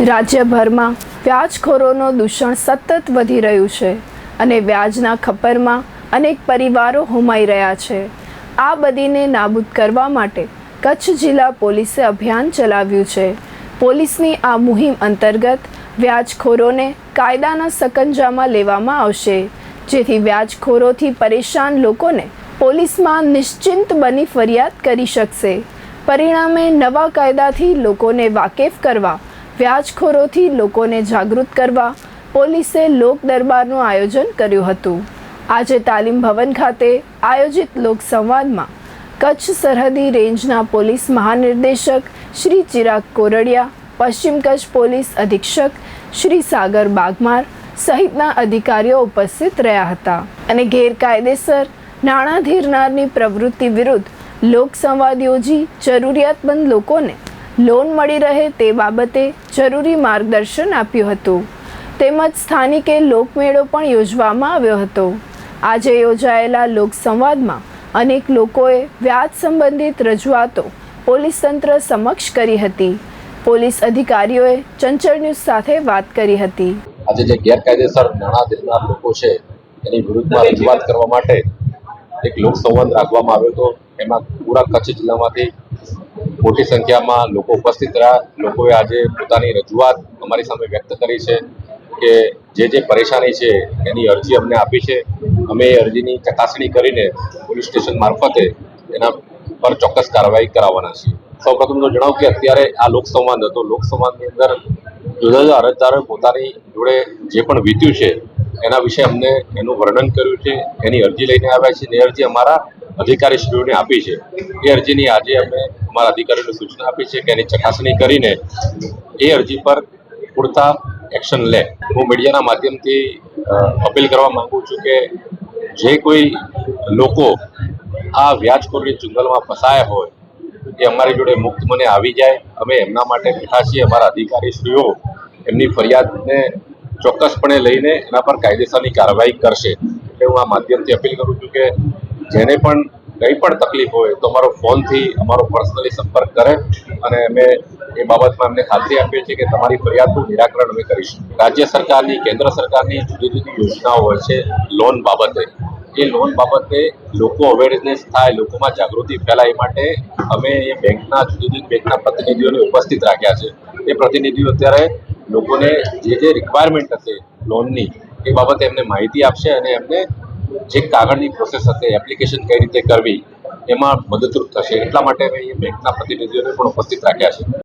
રાજ્યભરમાં વ્યાજખોરોનું દૂષણ સતત વધી રહ્યું છે અને વ્યાજના ખપ્પરમાં અનેક પરિવારો હોમાઈ રહ્યા છે. આ બદીને નાબૂદ કરવા માટે કચ્છ જિલ્લા પોલીસે અભિયાન ચલાવ્યું છે. પોલીસની આ મુહિમ અંતર્ગત વ્યાજખોરોને કાયદાના સકંજામાં લેવામાં આવશે, જેથી વ્યાજખોરોથી પરેશાન લોકોને પોલીસમાં નિશ્ચિંત બની ફરિયાદ કરી શકશે. પરિણામે નવા કાયદાથી લોકોને વાકેફ કરવા વ્યાજખોરોથી લોકોને જાગૃત કરવા પોલીસે લોક દરબારનું આયોજન કર્યું હતું. આજે તાલીમ ભવન ખાતે આયોજિત લોક સંવાદમાં કચ્છ સરહદી રેન્જના પોલીસ મહાનિર્દેશક શ્રી ચિરાગ કોરડિયા, પશ્ચિમ કચ્છ પોલીસ અધિક્ષક શ્રી સાગર બાગમાર સહિતના અધિકારીઓ ઉપસ્થિત રહ્યા હતા. અને ગેરકાયદેસર નાણાં ધીરનારની પ્રવૃત્તિ વિરુદ્ધ લોકસંવાદ યોજી જરૂરિયાતમંદ લોકોને લોન મળી રહે તે બાબતે જરૂરી માર્ગદર્શન આપ્યું હતું. તેમજ સ્થાનિકે લોકમેળો પણ યોજવામાં આવ્યો હતો. આજે યોજાયેલા લોકસંવાદમાં અનેક લોકોએ વ્યાજ સંબંધિત રજૂઆતો પોલીસ તંત્ર સમક્ષ કરી હતી. પોલીસ અધિકારીઓએ ચંચળ ન્યૂઝ સાથે વાત કરી હતી. આજે જે ગેરકાયદેસર નાણાં દેનાર લોકો છે, એની વિરુદ્ધમાં રજૂઆત કરવા માટે એક લોકસંવાદ રાખવામાં આવ્યો હતો. એમાં પૂરા કચ્છ જિલ્લામાંથી મોટી સંખ્યામાં લોકો ઉપસ્થિત રહ્યા. લોકોએ આજે પોતાની રજૂઆત અમારી સામે વ્યક્ત કરી છે કે જે જે પરેશાની છે એની અરજી અમને આપી છે. અમે એ અરજીની ચકાસણી કરીને પોલીસ સ્ટેશન મારફતે એના પર ચોક્કસ કાર્યવાહી કરાવવાના છીએ. સૌપ્રથમ તો જણાવું કે અત્યારે આ લોકસંવાદ હતો. લોકસંવાદની અંદર જુદા જુદા અરજદારોએ પોતાની જોડે જે પણ વીત્યું છે એના વિશે અમને એનું વર્ણન કર્યું છે. એની અરજી લઈને આવ્યા છે એ અરજી અમારા અધિકારીશ્રીઓને આપી છે. એ અરજીની આજે અમે અમારા અધિકારીઓને સૂચના આપી છે કે એની ચકાસણી કરીને એ અરજી પર પૂરતા એક્શન લે. હું મીડિયાના માધ્યમથી અપીલ કરવા માગું છું કે જે કોઈ લોકો આ વ્યાજખોરની ચુંગલમાં ફસાયા હોય, એ અમારી જોડે મુક્ત મને આવી જાય. અમે એમના માટે બેઠા છીએ, અમારા અધિકારીશ્રીઓ એમની ફરિયાદને ચોક્કસપણે લઈને એના પર કાયદેસરની કાર્યવાહી કરશે. એટલે હું આ માધ્યમથી અપીલ કરું છું કે જેને પણ કંઈ પણ તકલીફ હોય તો અમારો ફોનથી અમારો પર્સનલી સંપર્ક કરે અને અમે એ બાબતમાં અમને ખાતરી આપીએ છીએ કે તમારી ફરિયાદનું નિરાકરણ અમે કરીશું. રાજ્ય સરકારની, કેન્દ્ર સરકારની જુદી જુદી યોજનાઓ હોય છે લોન બાબતે. એ લોન બાબતે લોકો અવેરનેસ થાય, લોકોમાં જાગૃતિ ફેલાય માટે અમે એ બેંકના, જુદી જુદી બેંકના પ્રતિનિધિઓને ઉપસ્થિત રાખ્યા છે. એ પ્રતિનિધિઓ અત્યારે લોકોને જે જે રિક્વાયરમેન્ટ હશે લોનની એ બાબતે એમને માહિતી આપશે અને એમને જે કાગળની પ્રોસેસ હશે એપ્લિકેશન કઈ રીતે કરવી, એમાં મદદરૂપ થશે, એટલા માટે અમે બેંકના પ્રતિનિધિઓને પણ ઉપસ્થિત રાખ્યા છે.